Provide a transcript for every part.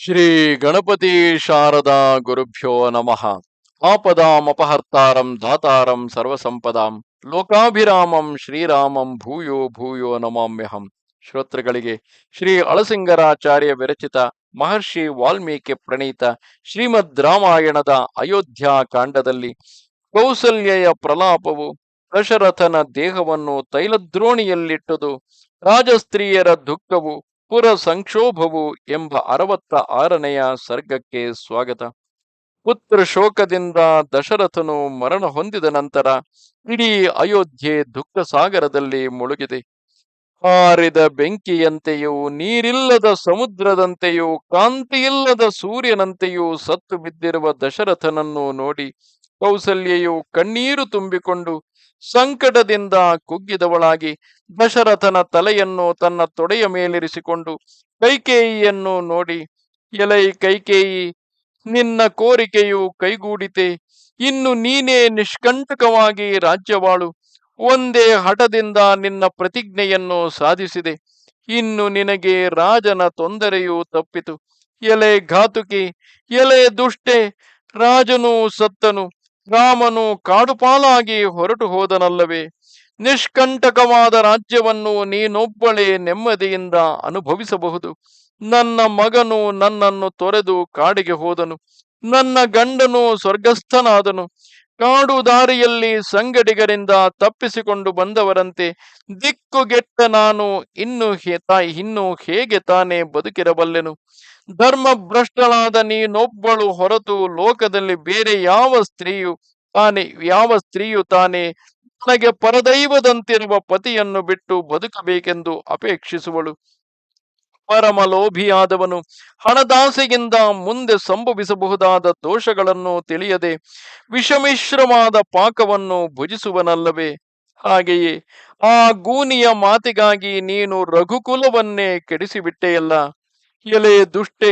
ಶ್ರೀ ಗಣಪತಿ ಶಾರದಾ ಗುರುಭ್ಯೋ ನಮಃ. ಆಪದಾಮಪಹರ್ತಾರಂ ಧಾತಾರಂ ಸರ್ವಸಂಪದಾಂ ಲೋಕಾಭಿರಾಮಂ ಶ್ರೀರಾಮಂ ಭೂಯೋ ಭೂಯೋ ನಮಾಮ್ಯಹಂ. ಶ್ರೋತೃಗಳಿಗೆ ಶ್ರೀ ಅಳಸಿಂಗರಾಚಾರ್ಯ ವಿರಚಿತ ಮಹರ್ಷಿ ವಾಲ್ಮೀಕಿ ಪ್ರಣೀತ ಶ್ರೀಮದ್ ರಾಮಾಯಣದ ಅಯೋಧ್ಯಾ ಕಾಂಡದಲ್ಲಿ ಕೌಸಲ್ಯೆಯ ಪ್ರಲಾಪವು ದಶರಥನ ದೇಹವನ್ನು ತೈಲದ್ರೋಣಿಯಲ್ಲಿಟ್ಟುದು ರಾಜಸ್ತ್ರೀಯರ ದುಃಖವು ಪುರ ಸಂಕ್ಷೋಭವು ಎಂಬ ಅರವತ್ತ ಆರನೆಯ ಸರ್ಗಕ್ಕೆ ಸ್ವಾಗತ. ಪುತ್ರ ಶೋಕದಿಂದ ದಶರಥನು ಮರಣ ಹೊಂದಿದ ನಂತರ ಇಡೀ ಅಯೋಧ್ಯೆ ದುಃಖ ಸಾಗರದಲ್ಲಿ ಮುಳುಗಿದೆ. ಹಾರಿದ ಬೆಂಕಿಯಂತೆಯೂ, ನೀರಿಲ್ಲದ ಸಮುದ್ರದಂತೆಯೂ, ಕಾಂತಿಯಿಲ್ಲದ ಸೂರ್ಯನಂತೆಯೂ ಸತ್ತು ಬಿದ್ದಿರುವ ದಶರಥನನ್ನು ನೋಡಿ ಕೌಸಲ್ಯೆಯು ಕಣ್ಣೀರು ತುಂಬಿಕೊಂಡು ಸಂಕಟದಿಂದ ಕುಗ್ಗಿದವಳಾಗಿ ದಶರಥನ ತಲೆಯನ್ನು ತನ್ನ ತೊಡೆಯ ಮೇಲಿರಿಸಿಕೊಂಡು ಕೈಕೇಯಿಯನ್ನು ನೋಡಿ, ಎಲೈ ಕೈಕೇಯಿ, ನಿನ್ನ ಕೋರಿಕೆಯು ಕೈಗೂಡಿತೆ. ಇನ್ನು ನೀನೇ ನಿಷ್ಕಂಟಕವಾಗಿ ರಾಜ್ಯವಾಳು. ಒಂದೇ ಹಠದಿಂದ ನಿನ್ನ ಪ್ರತಿಜ್ಞೆಯನ್ನು ಸಾಧಿಸಿದೆ. ಇನ್ನು ನಿನಗೆ ರಾಜನ ತೊಂದರೆಯು ತಪ್ಪಿತು. ಎಲೆ ಘಾತುಕಿ, ಎಲೆ ದುಷ್ಟೆ, ರಾಜನು ಸತ್ತನು. ರಾಮನು ಕಾಡುಪಾಲಾಗಿ ಹೊರಟು ಹೋದನಲ್ಲವೇ? ನಿಷ್ಕಂಟಕವಾದ ರಾಜ್ಯವನ್ನು ನೀನೊಬ್ಬಳೇ ನೆಮ್ಮದಿಯಿಂದ ಅನುಭವಿಸಬಹುದು. ನನ್ನ ಮಗನು ನನ್ನನ್ನು ತೊರೆದು ಕಾಡಿಗೆ ಹೋದನು. ನನ್ನ ಗಂಡನು ಸ್ವರ್ಗಸ್ಥನಾದನು. ಕಾಡು ದಾರಿಯಲ್ಲಿ ಸಂಗಡಿಗರಿಂದ ತಪ್ಪಿಸಿಕೊಂಡು ಬಂದವರಂತೆ ದಿಕ್ಕುಗೆಟ್ಟ ನಾನು ಇನ್ನು ತಾಯಿ ಇನ್ನು ಹೇಗೆ ತಾನೇ ಬದುಕಿರಬಲ್ಲೆನು? ಧರ್ಮಭ್ರಷ್ಟಳಾದ ನೀನೊಬ್ಬಳು ಹೊರತು ಲೋಕದಲ್ಲಿ ಬೇರೆ ಯಾವ ಸ್ತ್ರೀಯು ತಾನೇ, ಯಾವ ಸ್ತ್ರೀಯು ತಾನೇ ನನಗೆ ಪರದೈವದಂತಿರುವ ಪತಿಯನ್ನು ಬಿಟ್ಟು ಬದುಕಬೇಕೆಂದು ಅಪೇಕ್ಷಿಸುವಳು. ಪರಮ ಲೋಭಿಯಾದವನು ಹಣದಾಸೆಯಿಂದ ಮುಂದೆ ಸಂಭವಿಸಬಹುದಾದ ದೋಷಗಳನ್ನು ತಿಳಿಯದೆ ವಿಷಮಿಶ್ರವಾದ ಪಾಕವನ್ನು ಭುಜಿಸುವನಲ್ಲವೇ? ಹಾಗೆಯೇ ಆ ಗೂನಿಯ ಮಾತಿಗಾಗಿ ನೀನು ರಘುಕುಲವನ್ನೇ ಕೆಡಿಸಿಬಿಟ್ಟೆಯಲ್ಲ. ಎಲೆ ದುಷ್ಟೆ,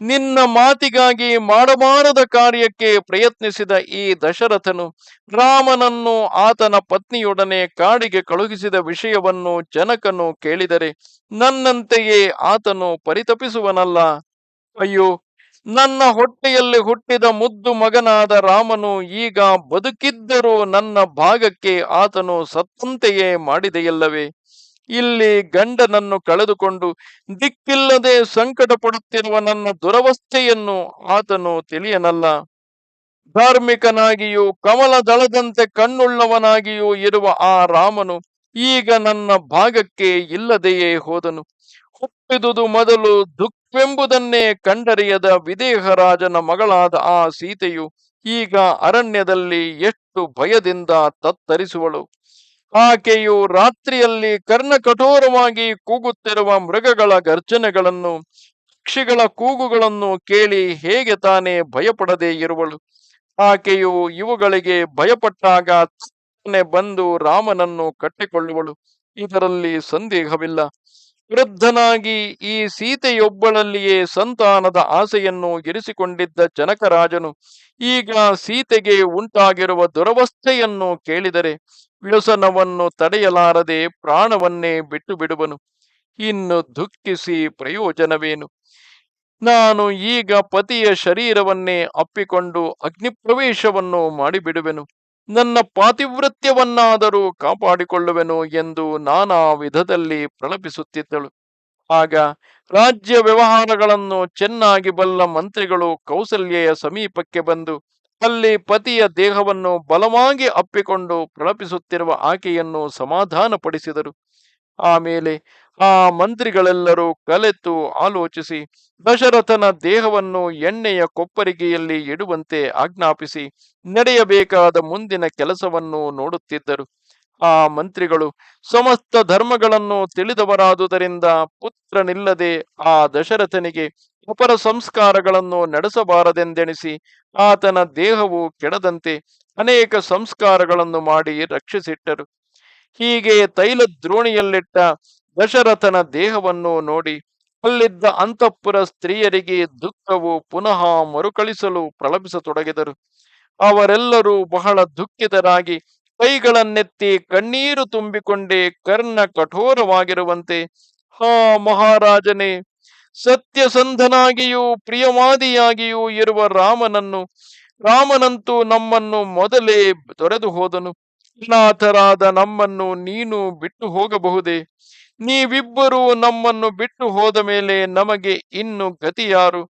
ನಿನ್ನ ಮಾತಿಗಾಗಿ ಮಾಡಬಾರದ ಕಾರ್ಯಕ್ಕೆ ಪ್ರಯತ್ನಿಸಿದ ಈ ದಶರಥನು ರಾಮನನ್ನು ಆತನ ಪತ್ನಿಯೊಡನೆ ಕಾಡಿಗೆ ಕಳುಹಿಸಿದ ವಿಷಯವನ್ನು ಜನಕನು ಕೇಳಿದರೆ ನನ್ನಂತೆಯೇ ಆತನು ಪರಿತಪಿಸುವನಲ್ಲ. ಅಯ್ಯೋ, ನನ್ನ ಹೊಟ್ಟೆಯಲ್ಲಿ ಹುಟ್ಟಿದ ಮುದ್ದು ಮಗನಾದ ರಾಮನು ಈಗ ಬದುಕಿದ್ದರೂ ನನ್ನ ಭಾಗಕ್ಕೆ ಆತನು ಸತ್ತಂತೆಯೇ ಮಾಡಿದೆಯಲ್ಲವೇ? ಇಲ್ಲಿ ಗಂಡನನ್ನು ಕಳೆದುಕೊಂಡು, ದಿಕ್ಕಿಲ್ಲದೆ ಸಂಕಟ ಪಡುತ್ತಿರುವ ನನ್ನ ದುರವಸ್ಥೆಯನ್ನು ಆತನು ತಿಳಿಯನಲ್ಲ. ಧಾರ್ಮಿಕನಾಗಿಯೂ, ಕಮಲ ದಳದಂತೆ ಕಣ್ಣುಳ್ಳವನಾಗಿಯೂ ಇರುವ ಆ ರಾಮನು ಈಗ ನನ್ನ ಭಾಗಕ್ಕೆ ಇಲ್ಲದೆಯೇ ಹೋದನು. ಹುಟ್ಟಿದುದು ಮೊದಲು ದುಃಖವೆಂಬುದನ್ನೇ ಕಂಡರಿಯದ ವಿದೇಹರಾಜನ ಮಗಳಾದ ಆ ಸೀತೆಯು ಈಗ ಅರಣ್ಯದಲ್ಲಿ ಎಷ್ಟು ಭಯದಿಂದ ತತ್ತರಿಸುವಳು. ಆಕೆಯು ರಾತ್ರಿಯಲ್ಲಿ ಕರ್ಣ ಕಠೋರವಾಗಿ ಕೂಗುತ್ತಿರುವ ಮೃಗಗಳ ಗರ್ಜನೆಗಳನ್ನು, ಪಕ್ಷಿಗಳ ಕೂಗುಗಳನ್ನು ಕೇಳಿ ಹೇಗೆ ತಾನೇ ಭಯಪಡದೆ ಇರುವಳು? ಆಕೆಯು ಇವುಗಳಿಗೆ ಭಯಪಟ್ಟಾಗ ಬಂದು ರಾಮನನ್ನು ಕಟ್ಟಿಕೊಳ್ಳುವಳು. ಇದರಲ್ಲಿ ಸಂದೇಹವಿಲ್ಲ. ವೃದ್ಧನಾಗಿ ಈ ಸೀತೆಯೊಬ್ಬಳಲ್ಲಿಯೇ ಸಂತಾನದ ಆಸೆಯನ್ನು ಇರಿಸಿಕೊಂಡಿದ್ದ ಜನಕರಾಜನು ಈಗ ಸೀತೆಗೆ ಉಂಟಾಗಿರುವ ದುರವಸ್ಥೆಯನ್ನು ಕೇಳಿದರೆ ವ್ಯಸನವನ್ನು ತಡೆಯಲಾರದೆ ಪ್ರಾಣವನ್ನೇ ಬಿಟ್ಟು ಬಿಡುವನು ಇನ್ನು ದುಃಖಿಸಿ ಪ್ರಯೋಜನವೇನು? ನಾನು ಈಗ ಪತಿಯ ಶರೀರವನ್ನೇ ಅಪ್ಪಿಕೊಂಡು ಅಗ್ನಿಪ್ರವೇಶವನ್ನು ಮಾಡಿಬಿಡುವೆನು. ನನ್ನ ಪಾತಿವೃತ್ಯವನ್ನಾದರೂ ಕಾಪಾಡಿಕೊಳ್ಳುವೆನು ಎಂದು ನಾನಾ ವಿಧದಲ್ಲಿ ಪ್ರಲಪಿಸುತ್ತಿದ್ದಳು. ಆಗ ರಾಜ್ಯ ವ್ಯವಹಾರಗಳನ್ನು ಚೆನ್ನಾಗಿ ಬಲ್ಲ ಮಂತ್ರಿಗಳು ಕೌಸಲ್ಯೆಯ ಸಮೀಪಕ್ಕೆ ಬಂದು ಅಲ್ಲಿ ಪತಿಯ ದೇಹವನ್ನು ಬಲವಾಗಿ ಅಪ್ಪಿಕೊಂಡು ಪ್ರಲಪಿಸುತ್ತಿರುವ ಆಕೆಯನ್ನು ಸಮಾಧಾನಪಡಿಸಿದರು. ಆಮೇಲೆ ಆ ಮಂತ್ರಿಗಳೆಲ್ಲರೂ ಕಲೆತು ಆಲೋಚಿಸಿ, ದಶರಥನ ದೇಹವನ್ನು ಎಣ್ಣೆಯ ಕೊಪ್ಪರಿಗೆಯಲ್ಲಿ ಇಡುವಂತೆ ಆಜ್ಞಾಪಿಸಿ, ನಡೆಯಬೇಕಾದ ಮುಂದಿನ ಕೆಲಸವನ್ನು ನೋಡುತ್ತಿದ್ದರು. ಆ ಮಂತ್ರಿಗಳು, ಸಮಸ್ತ ಧರ್ಮಗಳನ್ನು ತಿಳಿದವರಾದುದರಿಂದ ಪುತ್ರನಿಲ್ಲದೆ ಆ ದಶರಥನಿಗೆ ಅಪರ ಸಂಸ್ಕಾರಗಳನ್ನು ನಡೆಸಬಾರದೆಂದೆಣಿಸಿ, ಆತನ ದೇಹವು ಕೆಡದಂತೆ ಅನೇಕ ಸಂಸ್ಕಾರಗಳನ್ನು ಮಾಡಿ ರಕ್ಷಿಸಿಟ್ಟರು. ಹೀಗೆ ತೈಲ ದ್ರೋಣಿಯಲ್ಲಿಟ್ಟ ದಶರಥನ ದೇಹವನ್ನು ನೋಡಿ ಅಲ್ಲಿದ್ದ ಅಂತಃಪುರ ಸ್ತ್ರೀಯರಿಗೆ ದುಃಖವು ಪುನಃ ಮರುಕಳಿಸಲು ಪ್ರಲಪಿಸತೊಡಗಿದರು. ಅವರೆಲ್ಲರೂ ಬಹಳ ದುಃಖಿತರಾಗಿ ಕೈಗಳನ್ನೆತ್ತಿ ಕಣ್ಣೀರು ತುಂಬಿಕೊಂಡೇ ಕರ್ಣ ಕಠೋರವಾಗಿರುವಂತೆ, ಹಾ ಮಹಾರಾಜನೇ, ಸತ್ಯಸಂಧನಾಗಿಯೂ ಪ್ರಿಯವಾದಿಯಾಗಿಯೂ ಇರುವ ರಾಮನನ್ನು, ರಾಮನಂತೂ ನಮ್ಮನ್ನು ಮೊದಲೇ ತೊರೆದು ಹೋದನು. ನಮ್ಮನ್ನು ನೀನು ಬಿಟ್ಟು ಹೋಗಬಹುದೇ? ನೀವಿಬ್ಬರೂ ನಮ್ಮನ್ನು ಬಿಟ್ಟು ಹೋದ ಮೇಲೆ ನಮಗೆ ಇನ್ನು ಗತಿಯಾರು.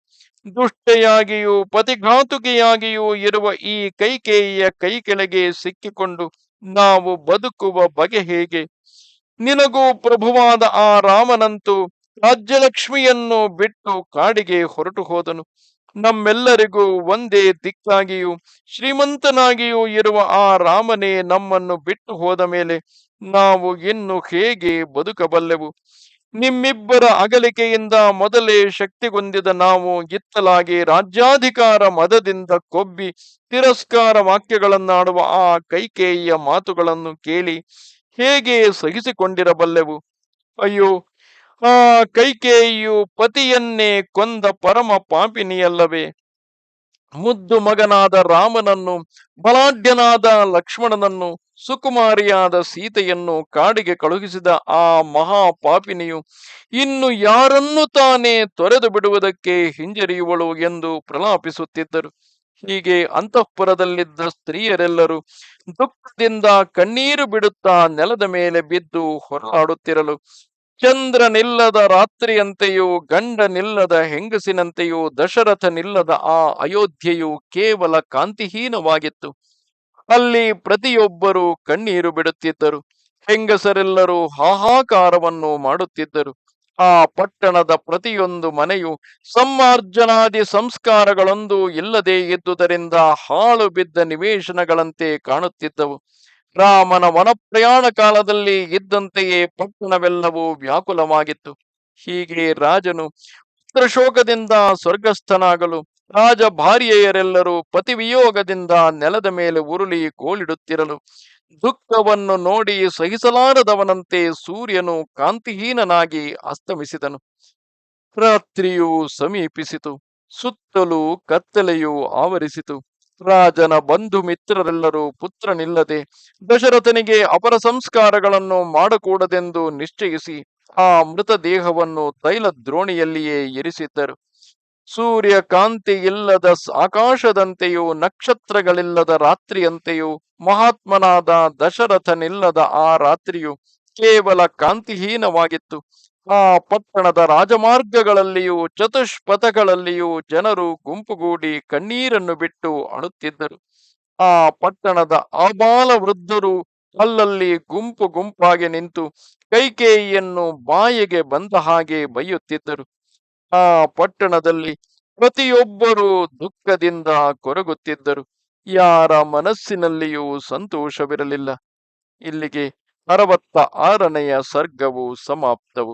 ದುಷ್ಟೆಯಾಗಿಯೂ ಪತಿಘಾತುಕಿಯಾಗಿಯೂ ಇರುವ ಈ ಕೈಕೇಯಿಯ ಕೈ ಕೆಳಗೆ ಸಿಕ್ಕಿಕೊಂಡು ನಾವು ಬದುಕುವ ಬಗೆ ಹೇಗೆ? ನಿನಗೂ ಪ್ರಭುವಾದ ಆ ರಾಮನಂತೂ ರಾಜ್ಯಲಕ್ಷ್ಮಿಯನ್ನು ಬಿಟ್ಟು ಕಾಡಿಗೆ ಹೊರಟು ಹೋದನು. ನಮ್ಮೆಲ್ಲರಿಗೂ ಒಂದೇ ದಿಕ್ಕಾಗಿಯೂ ಶ್ರೀಮಂತನಾಗಿಯೂ ಇರುವ ಆ ರಾಮನೇ ನಮ್ಮನ್ನು ಬಿಟ್ಟು ಹೋದ ಮೇಲೆ ನಾವು ಇನ್ನು ಹೇಗೆ ಬದುಕಬಲ್ಲೆವು? ನಿಮ್ಮಿಬ್ಬರ ಅಗಲಿಕೆಯಿಂದ ಮೊದಲೇ ಶಕ್ತಿಗೊಂದಿದ ನಾವು ಗಿತ್ತಲಾಗಿ ರಾಜ್ಯಾಧಿಕಾರ ಮದದಿಂದ ಕೊಬ್ಬಿ ತಿರಸ್ಕಾರ ವಾಕ್ಯಗಳನ್ನಾಡುವ ಆ ಕೈಕೇಯಿಯ ಮಾತುಗಳನ್ನು ಕೇಳಿ ಹೇಗೆ ಸಹಿಸಿಕೊಂಡಿರಬಲ್ಲೆವು? ಅಯ್ಯೋ ಆ ಕೈಕೇಯಿಯು ಪತಿಯನ್ನೇ ಕೊಂದ ಪರಮ ಪಾಪಿನಿಯಲ್ಲವೇ. ಮುದ್ದು ಮಗನಾದ ರಾಮನನ್ನು, ಬಲಾಢ್ಯನಾದ ಲಕ್ಷ್ಮಣನನ್ನು, ಸುಕುಮಾರಿಯಾದ ಸೀತೆಯನ್ನು ಕಾಡಿಗೆ ಕಳುಹಿಸಿದ ಆ ಮಹಾ ಪಾಪಿನಿಯು ಇನ್ನು ಯಾರನ್ನು ತಾನೇ ತೊರೆದು ಬಿಡುವುದಕ್ಕೆ ಹಿಂಜರಿಯುವಳು ಎಂದು ಪ್ರಲಾಪಿಸುತ್ತಿದ್ದರು. ಹೀಗೆ ಅಂತಃಪುರದಲ್ಲಿದ್ದ ಸ್ತ್ರೀಯರೆಲ್ಲರೂ ದುಃಖದಿಂದ ಕಣ್ಣೀರು ಬಿಡುತ್ತಾ ನೆಲದ ಮೇಲೆ ಬಿದ್ದು ಹೊರಲಾಡುತ್ತಿರಲು ಚಂದ್ರನಿಲ್ಲದ ರಾತ್ರಿಯಂತೆಯೂ, ಗಂಡನಿಲ್ಲದ ಹೆಂಗಸಿನಂತೆಯೂ, ದಶರಥನಿಲ್ಲದ ಆ ಅಯೋಧ್ಯೆಯು ಕೇವಲ ಕಾಂತಿಹೀನವಾಗಿತ್ತು. ಅಲ್ಲಿ ಪ್ರತಿಯೊಬ್ಬರೂ ಕಣ್ಣೀರು ಬಿಡುತ್ತಿದ್ದರು. ಹೆಂಗಸರೆಲ್ಲರೂ ಹಾಹಾಕಾರವನ್ನು ಮಾಡುತ್ತಿದ್ದರು. ಆ ಪಟ್ಟಣದ ಪ್ರತಿಯೊಂದು ಮನೆಯು ಸಮ್ಮಾರ್ಜನಾದಿ ಸಂಸ್ಕಾರಗಳೊಂದು ಇಲ್ಲದೆ ಇದ್ದುದರಿಂದ ಹಾಳು ಬಿದ್ದ ನಿವೇಶನಗಳಂತೆ ಕಾಣುತ್ತಿದ್ದವು. ರಾಮನ ವನಪ್ರಯಾಣ ಕಾಲದಲ್ಲಿ ಇದ್ದಂತೆಯೇ ಪಟ್ಟಣವೆಲ್ಲವೂ ವ್ಯಾಕುಲವಾಗಿತ್ತು. ಹೀಗೆ ರಾಜನು ಪುತ್ರಶೋಕದಿಂದ ಸ್ವರ್ಗಸ್ಥನಾಗಲು ರಾಜ ಭಾರ್ಯೆಯರೆಲ್ಲರೂ ಪತಿವಿಯೋಗದಿಂದ ನೆಲದ ಮೇಲೆ ಉರುಳಿ ಗೋಳಿಡುತ್ತಿರಲು ದುಃಖವನ್ನು ನೋಡಿ ಸಹಿಸಲಾರದವನಂತೆ ಸೂರ್ಯನು ಕಾಂತಿಹೀನನಾಗಿ ಅಸ್ತಮಿಸಿದನು. ರಾತ್ರಿಯು ಸಮೀಪಿಸಿತು. ಸುತ್ತಲೂ ಕತ್ತಲೆಯು ಆವರಿಸಿತು. ರಾಜನ ಬಂಧು ಮಿತ್ರರೆಲ್ಲರೂ ಪುತ್ರನಿಲ್ಲದೆ ದಶರಥನಿಗೆ ಅಪರ ಸಂಸ್ಕಾರಗಳನ್ನು ಮಾಡಕೂಡದೆಂದು ನಿಶ್ಚಯಿಸಿ ಆ ಮೃತದೇಹವನ್ನು ತೈಲ ದ್ರೋಣಿಯಲ್ಲಿಯೇ ಇರಿಸಿದ್ದರು. ಸೂರ್ಯ ಕಾಂತಿ ಇಲ್ಲದ ಆಕಾಶದಂತೆಯೂ ನಕ್ಷತ್ರಗಳಿಲ್ಲದ ರಾತ್ರಿಯಂತೆಯೂ ಮಹಾತ್ಮನಾದ ದಶರಥನಿಲ್ಲದ ಆ ರಾತ್ರಿಯು ಕೇವಲ ಕಾಂತಿಹೀನವಾಗಿತ್ತು. ಆ ಪಟ್ಟಣದ ರಾಜಮಾರ್ಗಗಳಲ್ಲಿಯೂ ಚತುಷ್ಪಥಗಳಲ್ಲಿಯೂ ಜನರು ಗುಂಪುಗೂಡಿ ಕಣ್ಣೀರನ್ನು ಬಿಟ್ಟು ಅಣುತ್ತಿದ್ದರು. ಆ ಪಟ್ಟಣದ ಆಬಾಲ ವೃದ್ಧರು ಅಲ್ಲಲ್ಲಿ ಗುಂಪು ಗುಂಪಾಗಿ ನಿಂತು ಕೈಕೇಯಿಯನ್ನು ಬಾಯಿಗೆ ಬಂದ ಹಾಗೆ ಬೈಯುತ್ತಿದ್ದರು. ಆ ಪಟ್ಟಣದಲ್ಲಿ ಪ್ರತಿಯೊಬ್ಬರೂ ದುಃಖದಿಂದ ಕೊರಗುತ್ತಿದ್ದರು. ಯಾರ ಮನಸ್ಸಿನಲ್ಲಿಯೂ ಸಂತೋಷವಿರಲಿಲ್ಲ. ಇಲ್ಲಿಗೆ ಅರವತ್ತ ಆರನೆಯ ಸರ್ಗವು ಸಮಾಪ್ತವು.